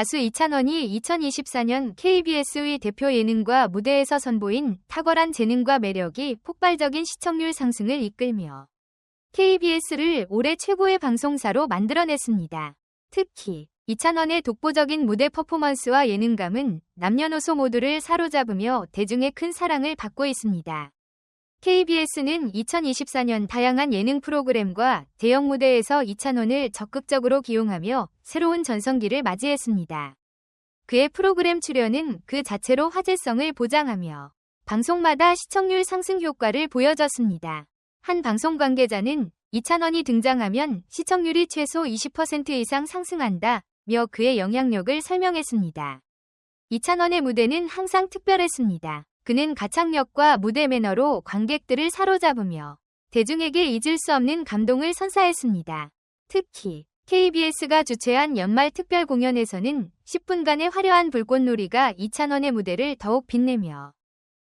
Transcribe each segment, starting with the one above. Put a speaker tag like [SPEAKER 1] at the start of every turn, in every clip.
[SPEAKER 1] 가수 이찬원이 2024년 KBS의 대표 예능과 무대에서 선보인 탁월한 재능과 매력이 폭발적인 시청률 상승을 이끌며 KBS를 올해 최고의 방송사로 만들어냈습니다. 특히 이찬원의 독보적인 무대 퍼포먼스와 예능감은 남녀노소 모두를 사로잡으며 대중의 큰 사랑을 받고 있습니다. KBS는 2024년 다양한 예능 프로그램과 대형 무대에서 이찬원을 적극적으로 기용하며 새로운 전성기를 맞이했습니다. 그의 프로그램 출연은 그 자체로 화제성을 보장하며 방송마다 시청률 상승 효과를 보여줬습니다. 한 방송 관계자는 이찬원이 등장하면 시청률이 최소 20% 이상 상승한다 며 그의 영향력을 설명했습니다. 이찬원의 무대는 항상 특별했습니다. 그는 가창력과 무대 매너로 관객들을 사로잡으며 대중에게 잊을 수 없는 감동을 선사했습니다. 특히 KBS가 주최한 연말 특별 공연에서는 10분간의 화려한 불꽃놀이가 이찬원의 무대를 더욱 빛내며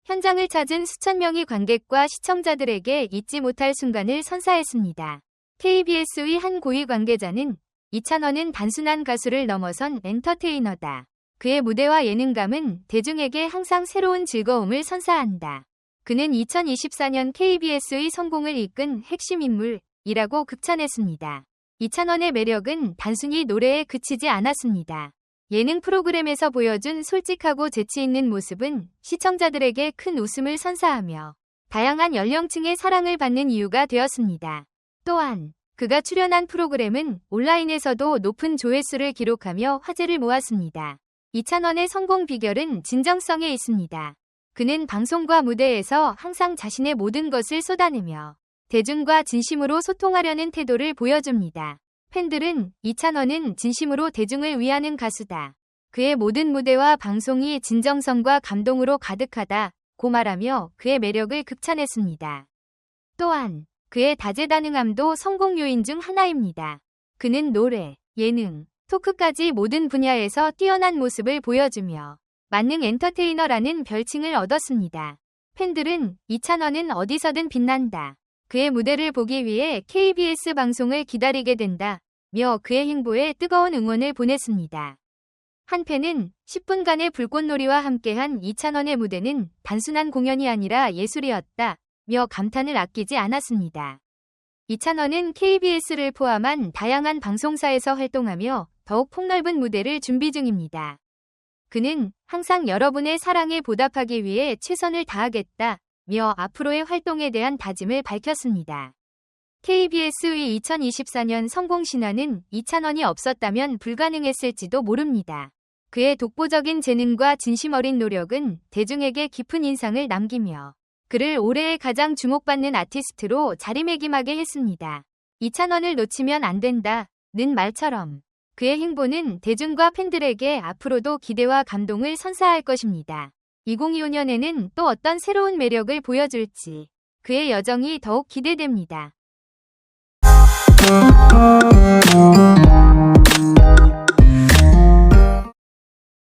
[SPEAKER 1] 현장을 찾은 수천 명의 관객과 시청자들에게 잊지 못할 순간을 선사했습니다. KBS의 한 고위 관계자는 이찬원은 단순한 가수를 넘어선 엔터테이너다. 그의 무대와 예능감은 대중에게 항상 새로운 즐거움을 선사한다. 그는 2024년 KBS의 성공을 이끈 핵심 인물이라고 극찬했습니다. 이찬원의 매력은 단순히 노래에 그치지 않았습니다. 예능 프로그램에서 보여준 솔직하고 재치 있는 모습은 시청자들에게 큰 웃음을 선사하며 다양한 연령층의 사랑을 받는 이유가 되었습니다. 또한 그가 출연한 프로그램은 온라인에서도 높은 조회수를 기록하며 화제를 모았습니다. 이찬원의 성공 비결은 진정성에 있습니다. 그는 방송과 무대에서 항상 자신의 모든 것을 쏟아내며 대중과 진심으로 소통하려는 태도를 보여줍니다. 팬들은 이찬원은 진심으로 대중을 위하는 가수다. 그의 모든 무대와 방송이 진정성과 감동으로 가득하다. 고 말하며 그의 매력을 극찬했습니다. 또한 그의 다재다능함도 성공 요인 중 하나입니다. 그는 노래, 예능, 토크까지 모든 분야에서 뛰어난 모습을 보여주며 만능 엔터테이너라는 별칭을 얻었습니다. 팬들은 이찬원은 어디서든 빛난다. 그의 무대를 보기 위해 KBS 방송을 기다리게 된다. 며 그의 행보에 뜨거운 응원을 보냈습니다. 한 팬은 10분간의 불꽃놀이와 함께한 이찬원의 무대는 단순한 공연이 아니라 예술이었다. 며 감탄을 아끼지 않았습니다. 이찬원은 KBS를 포함한 다양한 방송사에서 활동하며 더욱 폭넓은 무대를 준비 중입니다. 그는 항상 여러분의 사랑에 보답하기 위해 최선을 다하겠다. 며 앞으로의 활동에 대한 다짐을 밝혔습니다. KBS의 2024년 성공 신화는 이찬원이 없었다면 불가능했을지도 모릅니다. 그의 독보적인 재능과 진심 어린 노력은 대중에게 깊은 인상을 남기며 그를 올해의 가장 주목받는 아티스트로 자리매김하게 했습니다. 이찬원을 놓치면 안 된다. 는 말처럼 그의 행보는 대중과 팬들에게 앞으로도 기대와 감동을 선사할 것입니다. 2025년에는 또 어떤 새로운 매력을 보여줄지 그의 여정이 더욱 기대됩니다.